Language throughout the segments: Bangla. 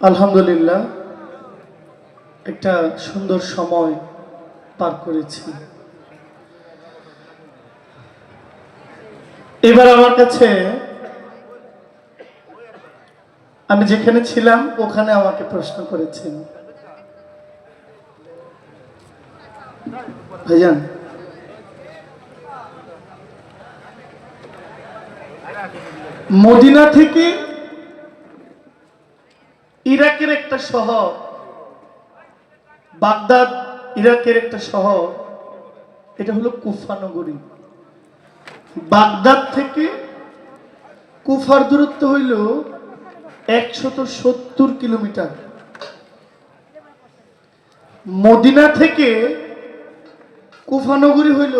আলহামদুলিল্লাহ, একটা সুন্দর সময় পার করেছি। এবার আমার কাছে আমি যেখানে ছিলাম, ওখানে আমাকে প্রশ্ন করেছেন। ভাইজান। মদিনা থেকে ইরাকের একটা শহর, বাগদাদ ইরাকের একটা শহর, এটা হলো কুফা নগরী। বাগদাদ থেকে কুফার দূরত্ব হইল একশত সত্তর কিলোমিটার। মদিনা থেকে কুফানগরী হইল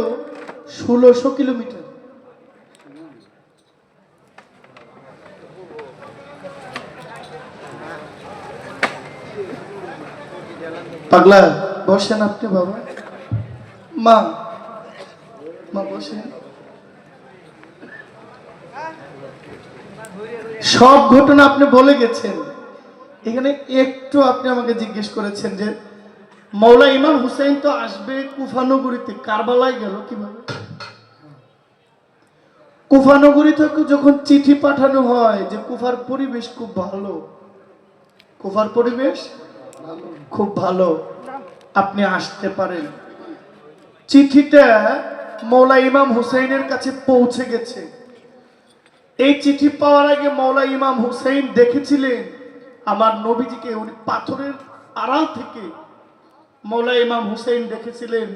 ষোলোশো কিলোমিটার। পাগলা। বসেন আপনি বাবা। মা মা বসেন। সব ঘটনা আপনি বলে গেছেন। এখানে একটু আপনি আমাকে জিজ্ঞেস করেছেন যে মৌলা ইমাম হুসাইন তো আসবে কুফানগরীতে কারবালায় গেল কীভাবে? কুফানগরী থেকে যখন চিঠি পাঠানো হয় যে কুফার পরিবেশ খুব ভালো। কুফার পরিবেশ? খুব ভালো। আপনি আসতে পারেন। চিঠিটা মৌলা ইমাম হুসাইনের কাছে পৌঁছে গেছে। এই চিঠি পাওয়ার আগে মৌলা ইমাম হুসাইন দেখেছিলেন, আমার নবীজিকে, উনি পাথরের আড়াল থেকে মৌলা ইমাম হুসাইন দেখেছিলেন,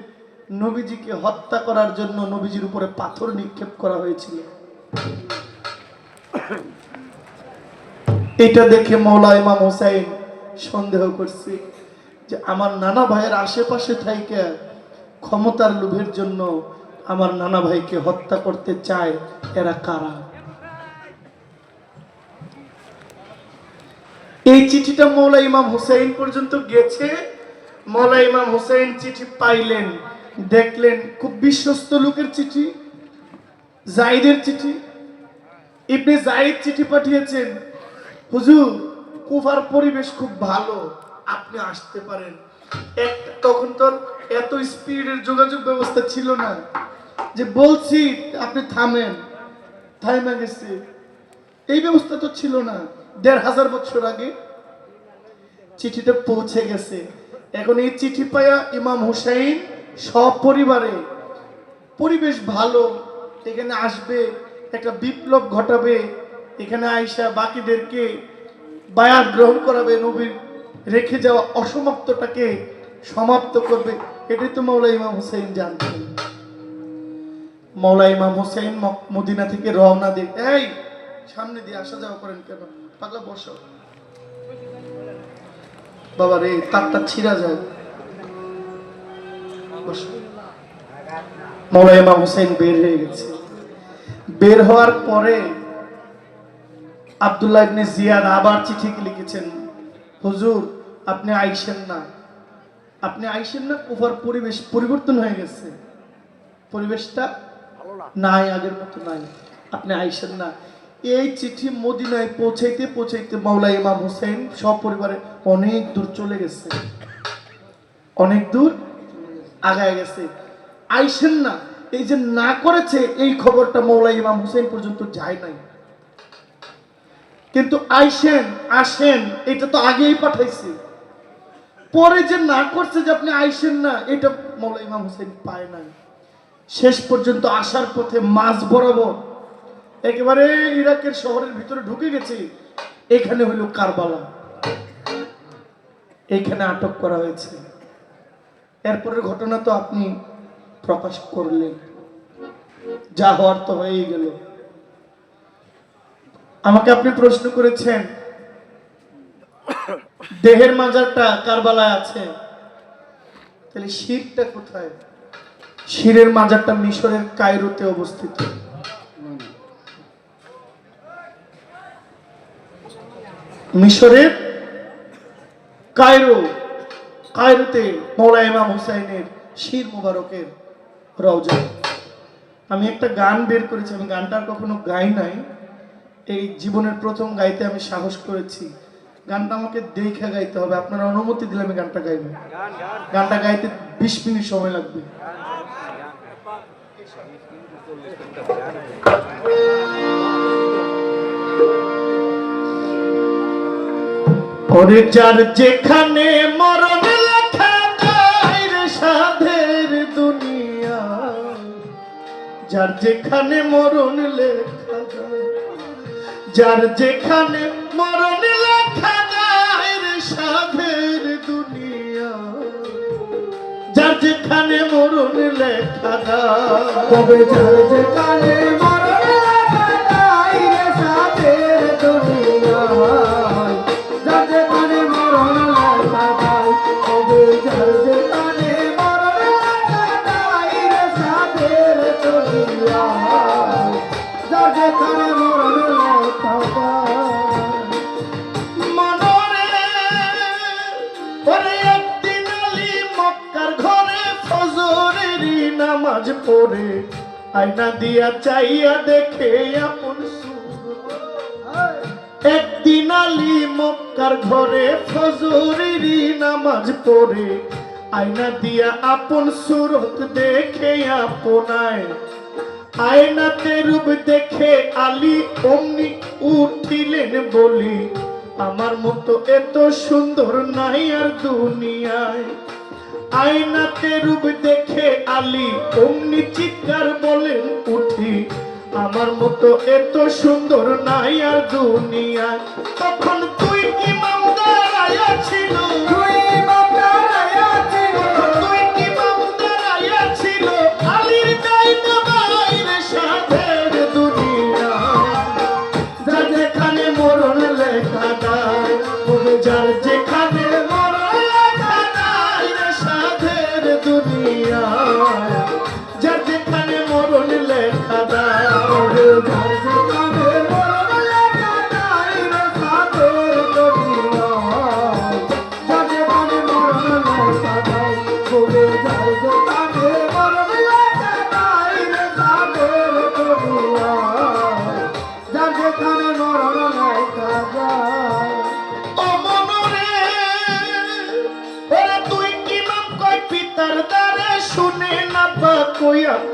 নবীজিকে হত্যা করার জন্য নবীজির উপরে পাথর নিক্ষেপ করা হয়েছিল। এটা দেখে মৌলা ইমাম হুসাইন সন্দেহ করছি যে আমার নানা ভাইয়ের আশেপাশে থাইকে ক্ষমতার লোভের জন্য আমার নানা ভাইকে হত্যা করতে চায় এরা কারা? এই চিঠিটা মৌলা ইমাম হুসাইন পর্যন্ত গেছে। মৌলা ইমাম হুসাইন চিঠি পাইলেন, দেখলেন খুব বিশ্বস্ত লোকের চিঠি, জাইদের চিঠি। ইবনে জাইদ চিঠি পাঠিয়েছেন। হুজুর কুফার পরিবেশ খুব ভালো, আপনি আসতে পারেন। এক, তখন তো এত স্পিডের যোগাযোগ ব্যবস্থা ছিল না। যে বলছি, আপনি থামেন, থাইমা গেছে। এই ব্যবস্থা তো ছিল না। দেড় হাজার বছর আগে চিঠিটা পৌঁছে গেছে। এখন এই চিঠি পায়া ইমাম হুসাইন সব পরিবারে পরিবেশ ভালো, এখানে আসবে, একটা বিপ্লব ঘটাবে, এখানে আইসা বাকিদেরকে বায়াত গ্রহণ করাবে, নবীর রেখে যাওয়া অসমাপ্তটাকে সমাপ্ত করবে, এটাই তো মৌলা ইমাম হুসাইন জানতেন। মৌলা ইমাম হুসাইন মদিনা থেকে রওনা দিয়ে, এই, সামনে দিয়ে আসা যাওয়া করেন কেন? পাগলা, বসো। বাবা রে, তারটা ছিঁড়া যায়। মৌলা ইমাম হুসাইন বের হয়ে গেছে। বের হওয়ার পরে আব্দুল্লাহ ইবনে জিয়াদ আবার চিঠি লিখেছেন, হুজুর, আপনি আইসেন না। আপনি আইসেন না কুফার পরিবেশ পরিবর্তন হয়ে গেছে। পরিবেশটা নাই, আগের মতো নাই। আপনি আইসেন না। এই চিঠি মদিনায় পৌঁছাইতে পৌঁছাইতে মাওলা ইমাম হোসেন সব পরিবারে অনেক দূর চলে গেছে। অনেক দূর আগায় গেছে। আইসেন না। এই যে না করেছে, এই খবরটা মৌলা ইমাম হোসেন পর্যন্ত যায় নাই। কিন্তু আইসেন, আসেন, এটা তো আগেই পাঠাইছি। পরে যে না করছে যে আপনি আইসেন না, এটা মৌলা ইমাম হোসেন পায় নাই। শেষ পর্যন্ত আসার পথে মাছ বরাবর একেবারে ইরাকের শহরের ভিতরে ঢুকে গেছে। এখানে হইল কারবালা। এখানে আটক করা হয়েছে। এরপরের ঘটনা তো আপনি প্রকাশ করলেন। যা হওয়ার তো হয়েই গেল। আমাকে আপনি প্রশ্ন করেছেন, দেহের মাজারটা কারবালায় আছে, তাহলে শিরটা কোথায়? শিরের মাজারটা মিশরের কায়রোতে অবস্থিত। মিশরের কায়রো, কায়রোতে মৌলা ইমাম হুসাইনের শির মুবারকের রওজা। আমি একটা গান বের করেছি, আমি গানটা কখনো গাই নাই। এই জীবনের প্রথম গাইতে আমি সাহস করেছি। গানটা আমাকে দেখে গাইতে হবে। আপনারা অনুমতি দিলে আমি গানটা গাইব। গানটা গাইতে বিশ মিনিট সময় লাগবে। ওরে যার যেখানে মরণ লেখা সাধের দুনিয়া। যার যেখানে মরণ লেখা যার যেখানে মরণ লেখা দুনিয়া যার যেখানে মরণ লেখা তবে যেখানে মরণ লেখা। যার যেখানে মরণ লেখা নামাজ পড়ে আয়না দিয়া চাইয়া দেখে আপন একদিন আলী মক্কার ঘরে নামাজ আয়না দিয়া আপন সুরত দেখে আপনায়। আয়নাতে রূপ দেখে আলী অমনি উঠিলেন বলি, আমার মতো এত সুন্দর নাই আর দুনিয়ায়। আয়নাতে রূপ দেখে আলী, অমনি চিৎকার বলেন, উঠি। আমার মতো এত সুন্দর নাই আর দুনিয়া তখন তুই ইমামদার আয়া ছিল।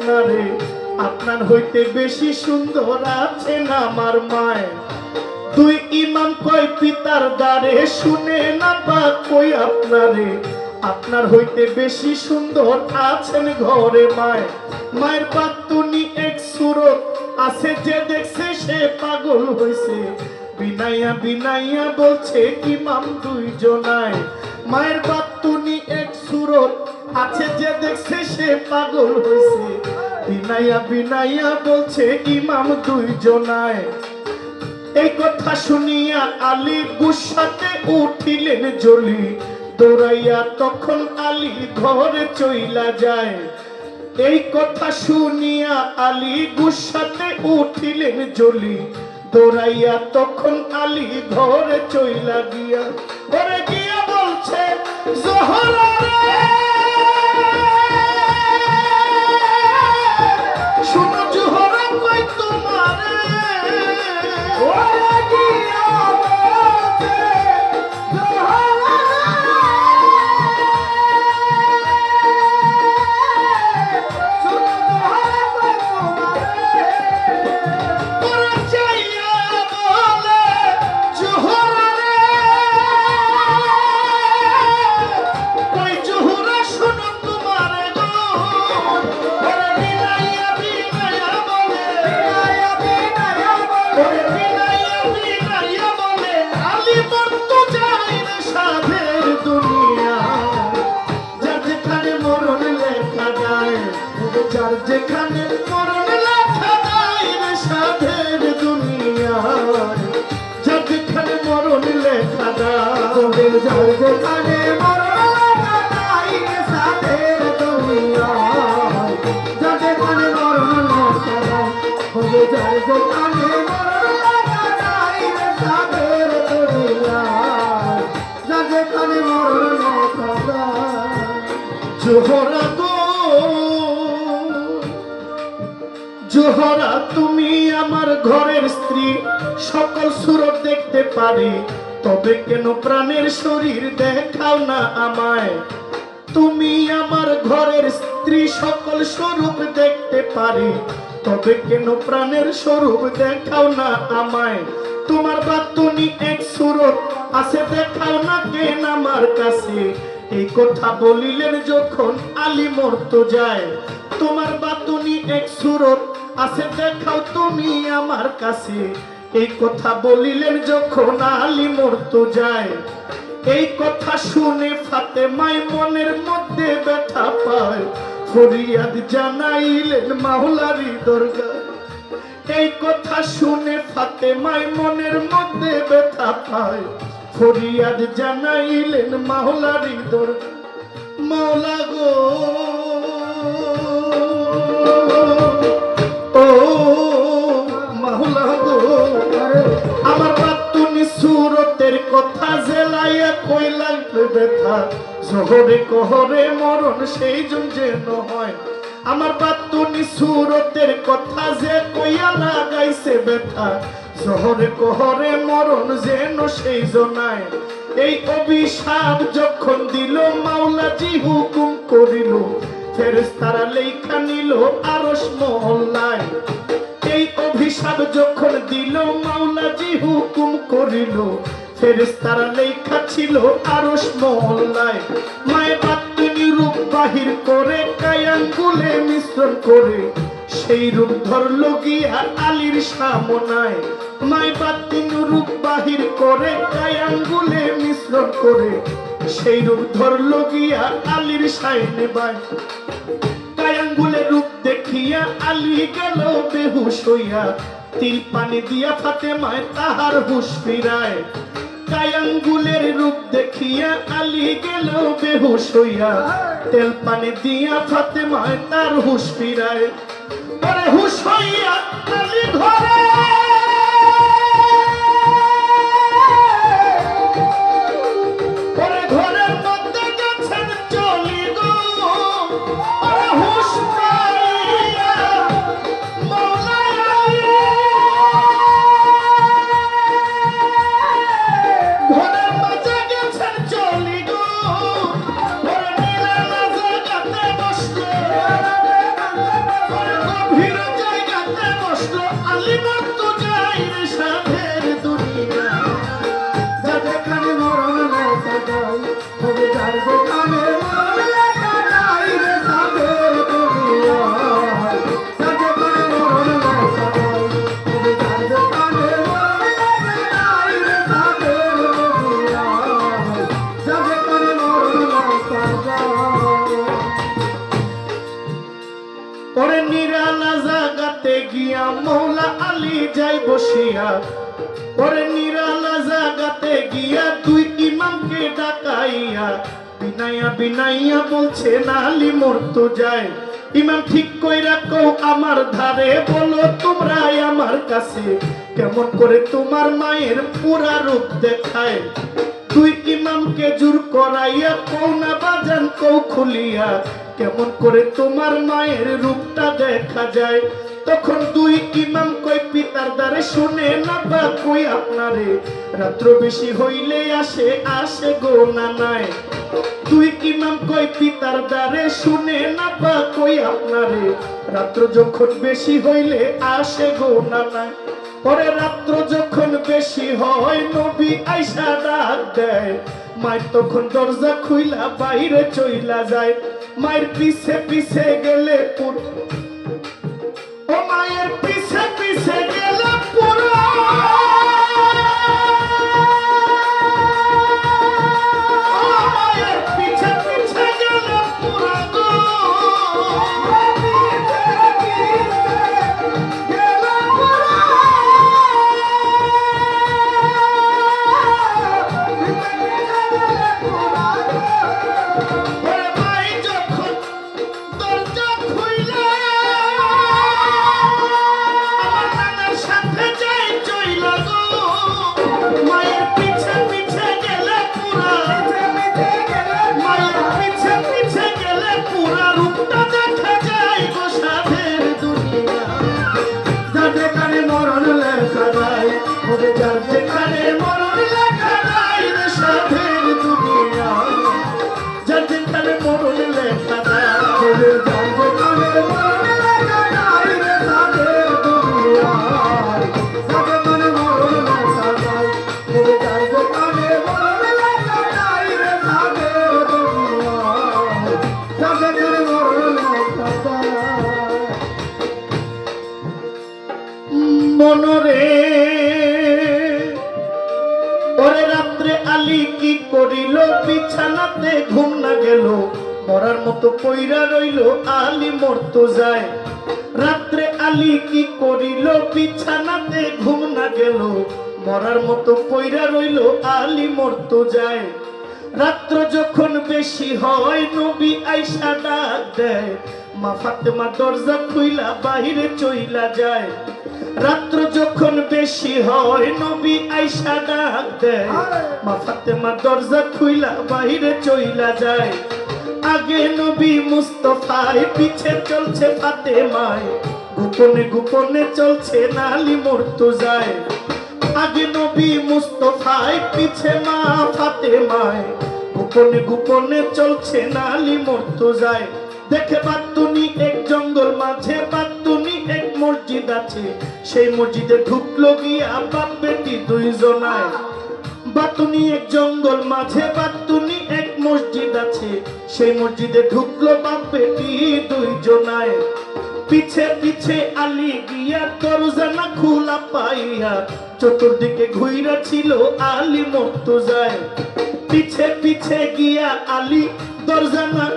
আপনারে, আপনার হইতে বেশি সুন্দর আছেন আমার মায় তুই ইমাম কয়, পিতার দ্বারে শুনে না বা কই আপনারে? আপনার হইতে বেশি সুন্দর আছেন ঘরে মায় মায়ের পাতুনি এক সুরত, আছে যে দেখছে সে পাগল হইছে। বিনাইয়া বিনাইয়া বলছে, ইমাম দুইজনায়। মায়ের বাতুনি এক সুরত আছে যে দেখছে সে পাগল হইছে। বিনাইয়া বিনাইয়া বলছে, ইমাম দুইজনায়। এই কথা শুনিয়া আলী গুসাতে উঠিলেন জলি দৌড়াইয়া তখন আলী ঘরে চইলা যায়। এই কথা শুনিয়া আলী গুসাতে উঠিলেন জলি দৌড়াইয়া তখন আলী ঘরে চইলা গিয়া। ঘরে গিয়া বলছে, জহরা ওরে গিয়া যার যেখানে মরণ লেখা নাই। জোহরা গো জোহরা তুমি আমার ঘরের স্ত্রী, সকল সুরত দেখতে পারি। তবে কেন প্রাণের শরীর দেখাও না আমায়? তুমি আমার ঘরের স্ত্রী, সকল স্বরূপ দেখতে পারি। তবে কেন প্রাণের স্বরূপ দেখাও না আমায়? তোমার বাতুনি এক সুরত আছে, দেখাও না কেন আমার কাছে? এই কথা বলিলেন যখন আলী মরতো যায়, তোমার বাতুনি এক সুরত আছে, দেখাও তুমি আমার কাছে। এই কথা বলিলেন যখন আলী মরতো যায়। এই কথা শুনে ফাতেমাই মনের মধ্যে ব্যথা পায়। ফরিয়াদ জানাইলেন মাওলারি দরগা এই কথা শুনে ফাতে মাই মনের মধ্যে ব্যথা পায়। ফরিয়াদ জানাইলেন মাওলারি দরগা মাওলা গো লাগবে ব্যথা। শহরে কহরে মরণ সেই জন যেন হয়। আমার বাতুনি সুরতের কথা যে কইয়া লাগাইছে ব্যথা। শহরে কহরে মরণ যেন সেই জনায় এই অভিশাপ যখন দিল, মাওলাজি হুকুম করিল। ফেরেস্তারা লেখা নিল আরস মহল্লায়। এই অভিশাপ যখন দিল, মাওলাজি হুকুম করিল। ফেরেস্তারা লেখা ছিল আরস মহল্লায়। মায়ের বাত্তিনি রূপ বাহির করে কায়াঙ্গুলে মিশ্রণ করে। সেই রূপ ধরল গিয়া আলীর সামনায়। মাই বাত্তিন রূপ বাহির করে কায়াঙ্গুলে মিশ্রণ করে। সেই রূপ ধরল গিয়া আলীর সাইনে বাই কায়াঙ্গুলে রূপ দেখিয়া আলী গেল বেহুশ হইয়া। তিল পানি দিয়া ফাতেমায় তাহার হুশ ফিরায়। কায়াঙ্গুলের রূপ দেখিয়া আলী গেল বেহুশ হইয়া, তেল পানি দিয়া ফাতেমায় তার হুশ ফিরায়। পরে হুশ হইয়া আলী ঘরে বসিয়া পরে নিরালা জাগাতে গিয়া ইমামকে ডাকাইয়া বিনাইয়া বিনাইয়া বলছে না আলী মরতো যায়। ইমাম ঠিক কও, আমার ধারে বলো আমার কাছে। কেমন করে তোমার মায়ের পুরা রূপ দেখায়? তুই ইমামকে জোর করাইয়া কৌ না বাজান কৌ খুলিয়া। কেমন করে তোমার মায়ের রূপটা দেখা যায়? তখন দুই ইমাম কই পিতার দ্বারে শুনে না বা কই আপনারে? রাত্র বেশি হইলে আসে আসে গো না নাই তুই ইমাম কই পিতার দ্বারে শুনে না বা কই আপনারে? রাত্র যখন বেশি হইলে আসে গো না নাই পরে রাত্র যখন বেশি হয়, নবী আইসা ডাক দেয়। মায়ের তখন দরজা খুইলা, বাইরে চইলা যায়। মায়ের পিছে পিছে গেলে পুরো ও মায়ের পিছে পিছে গেলে পুরো। বিছানাতে ঘুম না গেল, মরার মতো পইরা রইল আলী মরতো যায় রাত্রে আলী কি করিল, বিছানাতে ঘুম না গেল, মরার মতো পইরা রইল আলী মরতো যায় রাত্র যখন বেশি হয়, নবী আইসা ডাক দেয়, মা ফাতেমা দরজা খুইলা বাহিরে চইলা যায়। রাত্র যখন বেশি হয় নবী আইসা ডাক দেয়। মা ফাতেমা দরজা খুইলা বাহিরে চইলা যায়। আগে নবী মুস্তফায় পিছে চলছে ফাতেমায়। গোপনে গোপনে চলছে নালি মরতো যায়। আগে নবী মুস্তফায় পিছে মা ফাতেমায়। গোপনে গোপনে চলছে নালি মরতো যায়। দেখে বাতুনি এক জঙ্গল মাঝে এক মসজিদ আছে, সেই মসজিদে ঢুকলো গিয়া বাপ বেটি দুইজনায় বাতুনি এক জঙ্গল মাঝে, বাতুনি এক মসজিদ আছে, সেই মসজিদে ঢুকলো বাপ বেটি দুইজনায় পিছে পিছে আলী গিয়া দরজানা খোলা পাইয়া চতুর্দিকে ঘুইরা ছিল আলী মরতো যায় পিছে পিছে গিয়া আলী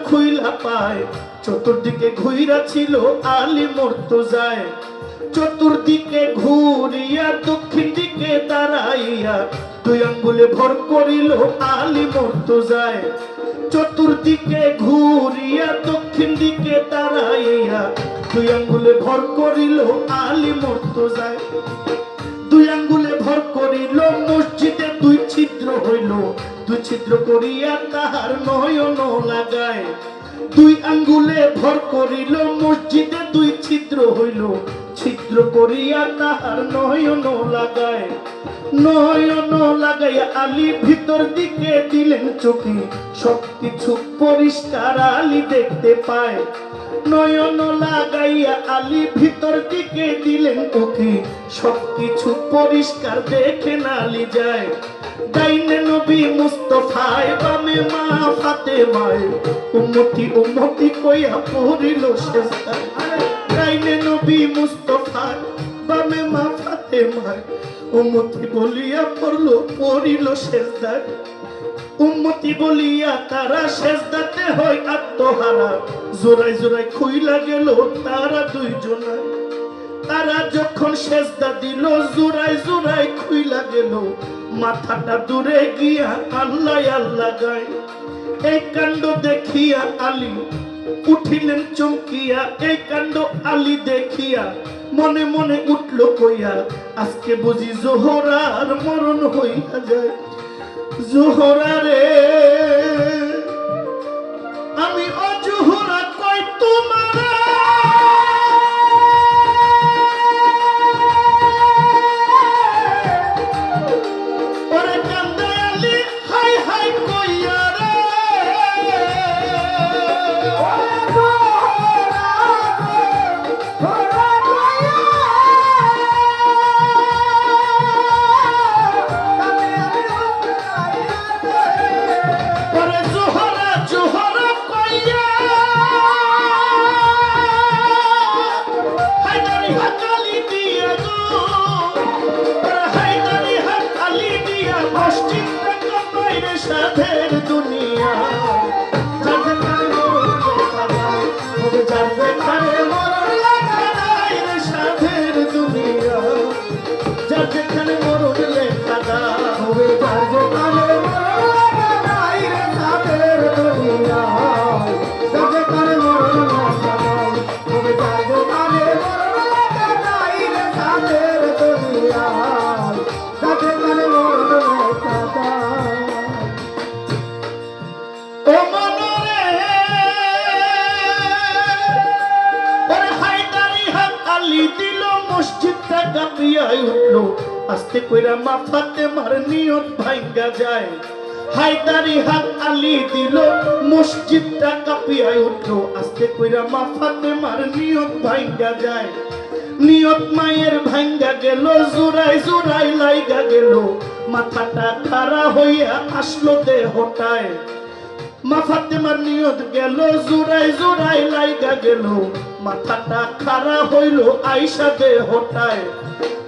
খুইলা পায়। চতুর্দিকে ঘুইরা ছিল আলী মরতো যায় চতুর্দিকে ঘুরিয়া, দক্ষিণ দিকে দাঁড়াইয়া দুই আঙ্গুলে ভর করিল আলী মরতো যায় চতুর্দিকে ঘুরিয়া, দক্ষিণ দিকে দাঁড়াইয়া দুই আঙ্গুলে ভর করিল আলী মরতো যায় দুই আঙ্গুলে ভর করিল, মসজিদে দুই ছিদ্র হইল। দুই ছিদ্র করিয়া তাহার নয়ন লাগায়। দুই আঙ্গুলে ভর করিল মসজিদে, দুই ছিদ্র হইল। ছিদ্র করিয়া তাহার নয়ন লাগায়। নয়ন লাগাইয়া আলী ভিতর দিকে দিলেন চোখে। সব কিছু পরিষ্কার আলী দেখতে পায়। নয়ন লাগাইয়া আলী ভিতর দিকে দিলেন ওকে সবকিছু পরিষ্কার দেখে নালি যায়। ডাইনে নবী মুস্তফায়, বামে মা ফাতেমায়। উম্মতি উম্মতি কইয়া পড়িল শেষদায়। ডাইনে নবী মুস্তফায়, বামে মা ফাতেমায়। উম্মতি বলিয়া পড়ল, পড়িল শেষদায়। উম্মতি বলিয়া তারা সেজদাতে হয় আত্মহারা। জোড়াই জোড়াই খুইলা গেল তারা দুইজনায় তারা যখন সেজদা দিল জোড়াই জোড়াই খুইলা গেল। মাথাটা দূরে গিয়া আল্লাহ আল্লাহ গায়। এই কাণ্ড দেখিয়া আলী উঠিলেন চমকিয়া। এই কাণ্ড আলী দেখিয়া মনে মনে উঠল কইয়া, আজকে বুঝি জোহরার মরণ হইয়া যায়। জোহরা রে আমি অজোহরা কই তোমার? আস্তে কইরা মাফাতে মার নিয়ত ভাঙ্গা যায়। হায়দারি হাত আলি দিল, মসজিদটা কাঁপিয়াই উঠল। আস্তে কইরা মাফাতে মার নিয়ত ভাঙ্গা যায়। নিয়ত মায়ের ভাঙ্গা গেল জোড়াই জোড়াই লাইগা গেল। মাথাটা খাড়া হইয়া আসলো দেহটায়। মা ফাতেমার নিয়ত গেল জোড়াই জোড়াই লাইগা গেল। মাথাটা খাড়া হইল আইসা দেহটায়।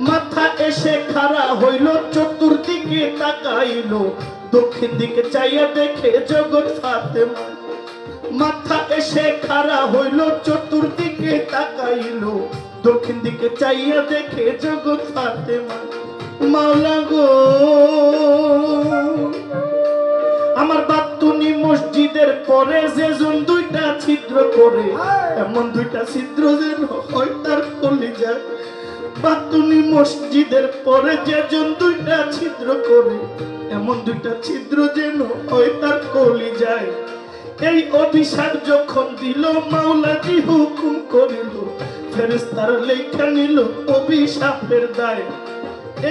মাথা এসে খাড়া হইল চতুর্দিকে তাকাইল। দক্ষিণ দিকে চাইয়া দেখে জগৎ ফাতেমা। মাথা এসে খাড়া হইল চতুর্দিকে তাকাইল। দক্ষিণ দিকে চাইয়া দেখে জগৎ ফাতেমা। মাওলা গো আমার বাতুনি মসজিদের পরে যেজন দুইটা ছিদ্র করে এমন দুইটা ছিদ্র যেন হয় তার কলি যায় বাতুনি মসজিদের পরে যে যেজন দুইটা ছিদ্র করে, এমন দুইটা ছিদ্র যেন হয় তার কলি যায় এই অভিশাপ যখন দিল, মাওলাজি হুকুম করিল ফেরেস্তার লেখা নিল অভিশাপের দায়।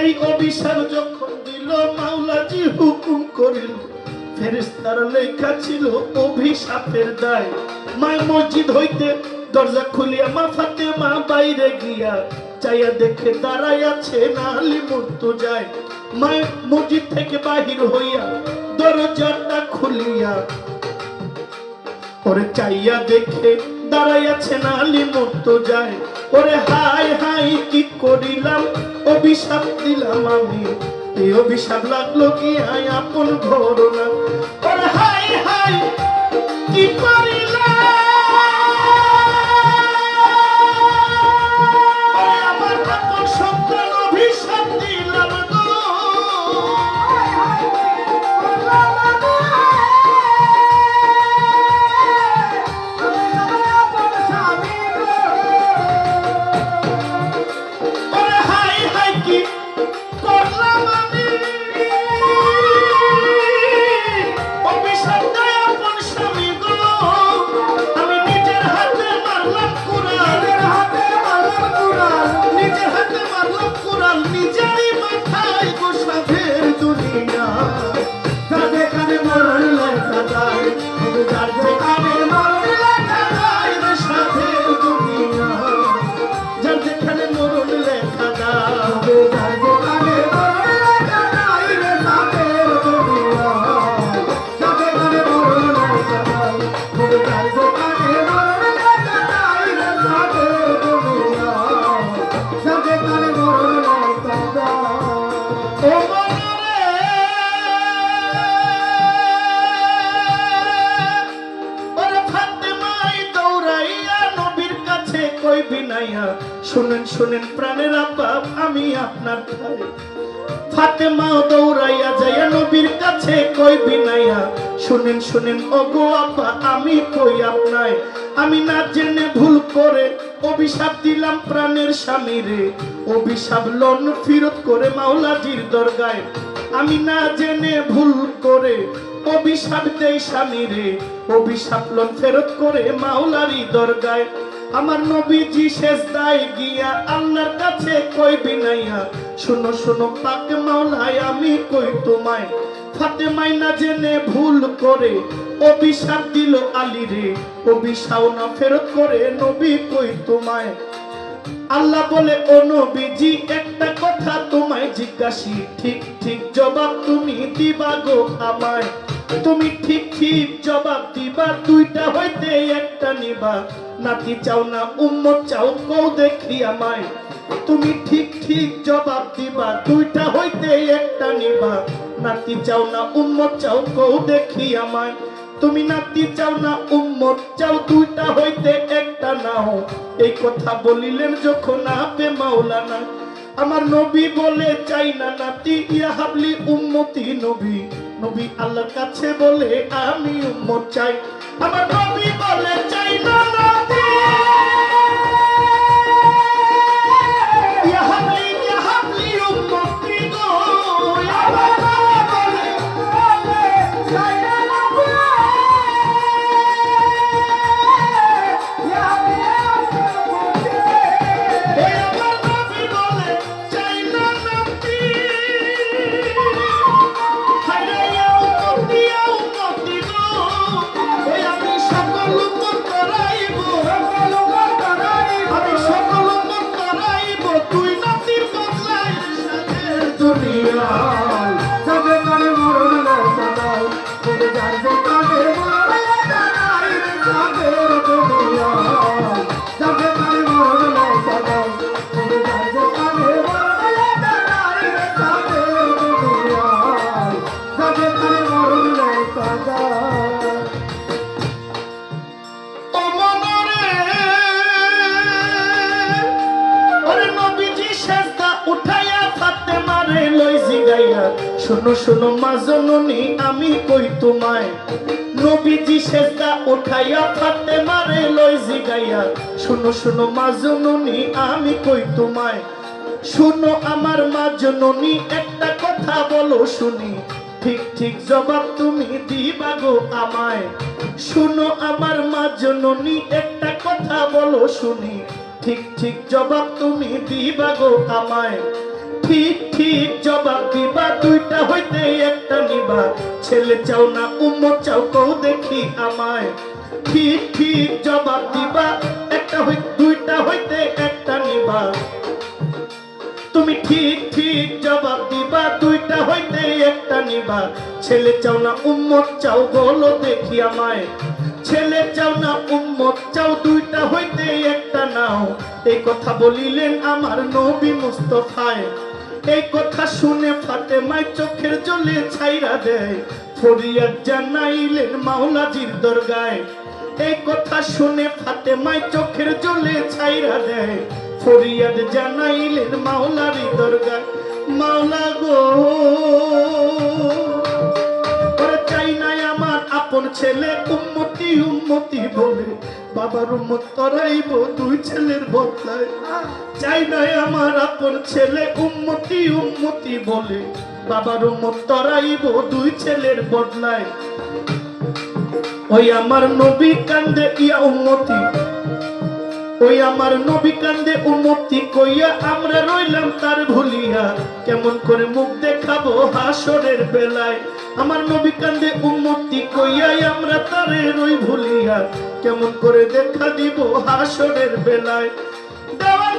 এই অভিশাপ যখন দিল, মাওলাজি হুকুম করিল ফেরেস্তার লেখা ছিল অভিশাপের দায়। মা মসজিদ হইতে দরজা খুলিয়া, মা ফাতেমা বাইরে গিয়া চাইয়া দেখে দাঁড়াই আছে নালি মূর্ত যায়। মা মসজিদ থেকে বাহির হইয়া দরজাটা খুলিয়া ওরে চাইয়া দেখে দাঁড়াই আছে নালি মূর্ত যায়। ওরে হাই হাই কি করিলাম? অভিশাপ দিলাম আমি। এই অভিশাপ লাগল কি আয় আপন ঘর না ওরে হাই হাই কি শুনেন শুনেন, ওগো আপা, আমি কই আপনায় আমি না জেনে ভুল করে অভিশাপ দিলাম প্রাণের স্বামী রে অভিশাপ লন ফিরত করে মাওলাজির দরগায়। আমি না জেনে ভুল করে অভিশাপ দেই স্বামী রে অভিশাপ লন ফেরত করে মাওলারি দরগায়। আমার নবীজি শেষ দায় গিয়া আল্লাহর কাছে কই বিনাইয়া শুনো শুনো, পাক মাওলায়, আমি কই তোমায়? ফাতেমাই না জেনে ভুল করে, অভিশাপ দিল আলী রে। অভিশাপ না ফেরত করে নবী কই তোমায়? আল্লাহ বলে, ও নবীজি, একটা কথা তোমায় জিজ্ঞাসি। ঠিক ঠিক জবাব তুমি দিবা গো আমায়। তুমি ঠিক ঠিক জবাব দিবা, দুইটা হইতে একটা নিবা। নাতি চাও না, উম্মত চাও কও দেখি আমায়। তুমি ঠিক ঠিক জবাব দিবা। দুইটা হইতে একটা নিবা। নাতি চাও না, উম্মত চাও কও দেখি আমায় তুমি নাতি চাও না, উম্মত চাও, দুইটা হইতে একটা নাও। এই কথা বলিলেন যখন আপে মাওলানা। আমার নবী বলে, চাই না নাতি, ইয়া হাবলি উম্মতি নবী। নবী আল্লাহর কাছে বলে, আমি উম্মত চাই। আমার নবী বলে, চাই না নাতি। por শোনো শোনো মা জননী, আমি কই তোমায়? নবীজি সেজদা উঠাইয়া ফাতে মারে লই জিগাইয়া, শোনো শোনো মা জননী, আমি কই তোমায়? শোনো আমার মা জননী, একটা কথা বলো শুনি। ঠিক ঠিক জবাব তুমি দিবা গো আমায়। শোনো আমার মা জননী, একটা কথা বলো শুনি। ঠিক ঠিক জবাব তুমি দিবা গো আমায়। ঠিক ঠিক জবাব দিবা। দুইটা হইতে একটা নিবা। ছেলে চাও না উম্মত চাও কও দেখি আমায়। ঠিক ঠিক জবাব দিবা। একটা হই, দুইটা হইতে একটা নিবা। তুমি ঠিক ঠিক জবাব দিবা। দুইটা হইতে একটা নিবা। ছেলে চাও না উম্মত চাও বলো দেখি আমায়। ছেলে চাও না উম্মত চাও, দুইটা হইতে একটা নাও। এই কথা বলিলেন আমার নবী মুস্তফায়। এই কথা শুনে ফাতেমায় চোখের জলে ছাইরা দেয়। ফরিয়াদ জানাইলেন মাওলাজির দরগায়। এই কথা শুনে ফাতেমায় চোখের জলে ছাইরা দেয়। ফরিয়াদ জানাইলেন মাওলারি দরগায়, মাওলা গো চাই নাই আমার আপন ছেলে উম্মতি উম্মতি বলে। বাবার উম্মত দুই ছেলের বদলায়। চাই নাই আমার আপন ছেলে উন্মতি উম্মতি বলে। বাবার উম্মত তরাইব দুই ছেলের বদলায়। ওই আমার নবী কান্দে ইয়া উম্মতি। ওই আমার নবী কান্দে উম্মতি কইয়া আমরা রইলাম তার ভুলিয়া। কেমন করে মুখ দেখাবো হাসরের বেলায়? আমার নবী কান্দে উম্মতি কইয়াই আমরা তারে রই ভুলিয়া। কেমন করে দেখা দিব হাসরের বেলায়? দেওয়াল